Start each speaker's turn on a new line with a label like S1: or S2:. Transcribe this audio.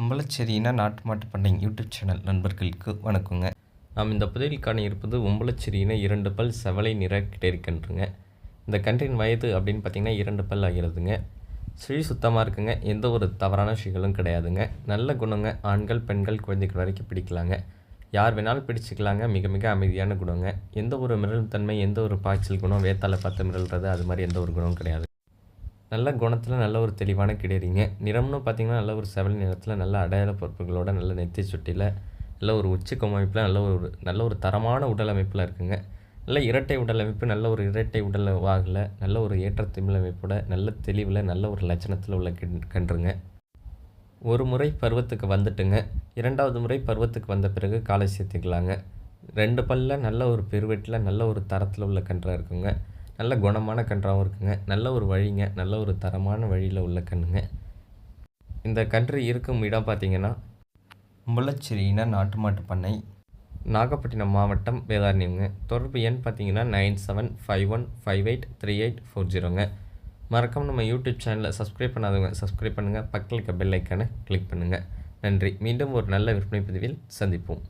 S1: உம்பளச்சேரியினா நாட்டு மாட்டு பண்டை யூடியூப் சேனல் நண்பர்களுக்கு வணக்கங்க. நாம் இந்த பதிவில் காண இருப்பது உம்பளச்சேரியின இரண்டு பல் செவலை நிற கிடைக்கன்றுங்க இந்த கன்றின் வயது அப்படின்னு பார்த்தீங்கன்னா இரண்டு பல் ஆகிறதுங்க. சுழி சுத்தமாக இருக்குங்க. எந்த ஒரு தவறான விஷயங்களும் கிடையாதுங்க. நல்ல குணங்க. ஆண்கள் பெண்கள் குழந்தைகள் வரைக்கும் பிடிக்கலாங்க. யார் வேணாலும் பிடிச்சிக்கலாங்க. மிக மிக அமைதியான குணங்க. எந்த ஒரு மிரள் தன்மை எந்த ஒரு பாய்ச்சல் குணம் வேத்தால் பார்த்து மிரள்றது அது மாதிரி எந்த ஒரு குணமும் கிடையாது. நல்ல குணத்தில் நல்ல ஒரு தெளிவான கிடையிறீங்க. நிறம்னு பார்த்தீங்கன்னா நல்ல ஒரு செவல் நிறத்தில் நல்ல அடையாள பொறுப்புகளோட நல்ல நெத்தி சுட்டியில் நல்ல ஒரு உச்சி அமைப்பில் நல்ல ஒரு நல்ல ஒரு தரமான உடல் அமைப்பில் இருக்குங்க. நல்ல இரட்டை உடல் அமைப்பு நல்ல ஒரு இரட்டை உடல் வாகில் நல்ல ஒரு ஏற்ற திமிழ் அமைப்போட நல்ல தெளிவில் நல்ல ஒரு லட்சணத்தில் உள்ள கன்றுங்க. ஒரு முறை பருவத்துக்கு வந்துட்டுங்க. இரண்டாவது முறை பருவத்துக்கு வந்த பிறகு காலை சேர்த்துக்கலாங்க. ரெண்டு பல்ல நல்ல ஒரு பெருவெட்டில் நல்ல ஒரு தரத்தில் உள்ள கன்றாக இருக்குங்க. நல்ல குணமான கன்றாகவும் இருக்குங்க. நல்ல ஒரு வழிங்க நல்ல ஒரு தரமான வழியில் உள்ள கன்றுங்க இந்த கன்று இருக்கும் இடம் பார்த்தீங்கன்னா முள்ளச்சேரியினா நாட்டு மாட்டு பண்ணை நாகப்பட்டினம் மாவட்டம் வேதாரண்யங்க தொடர்பு எண் பார்த்தீங்கன்னா nine seven five one five eight three eight four ஜீரோங்க. மறக்காம நம்ம யூடியூப் சேனலில் சப்ஸ்கிரைப் பண்ணாதவங்க சப்ஸ்கிரைப் பண்ணுங்கள் பக்கத்தில் இருக்க பெல் ஐக்கானை கிளிக் பண்ணுங்கள் நன்றி. மீண்டும் ஒரு நல்ல விற்பனை பதிவில் சந்திப்போம்.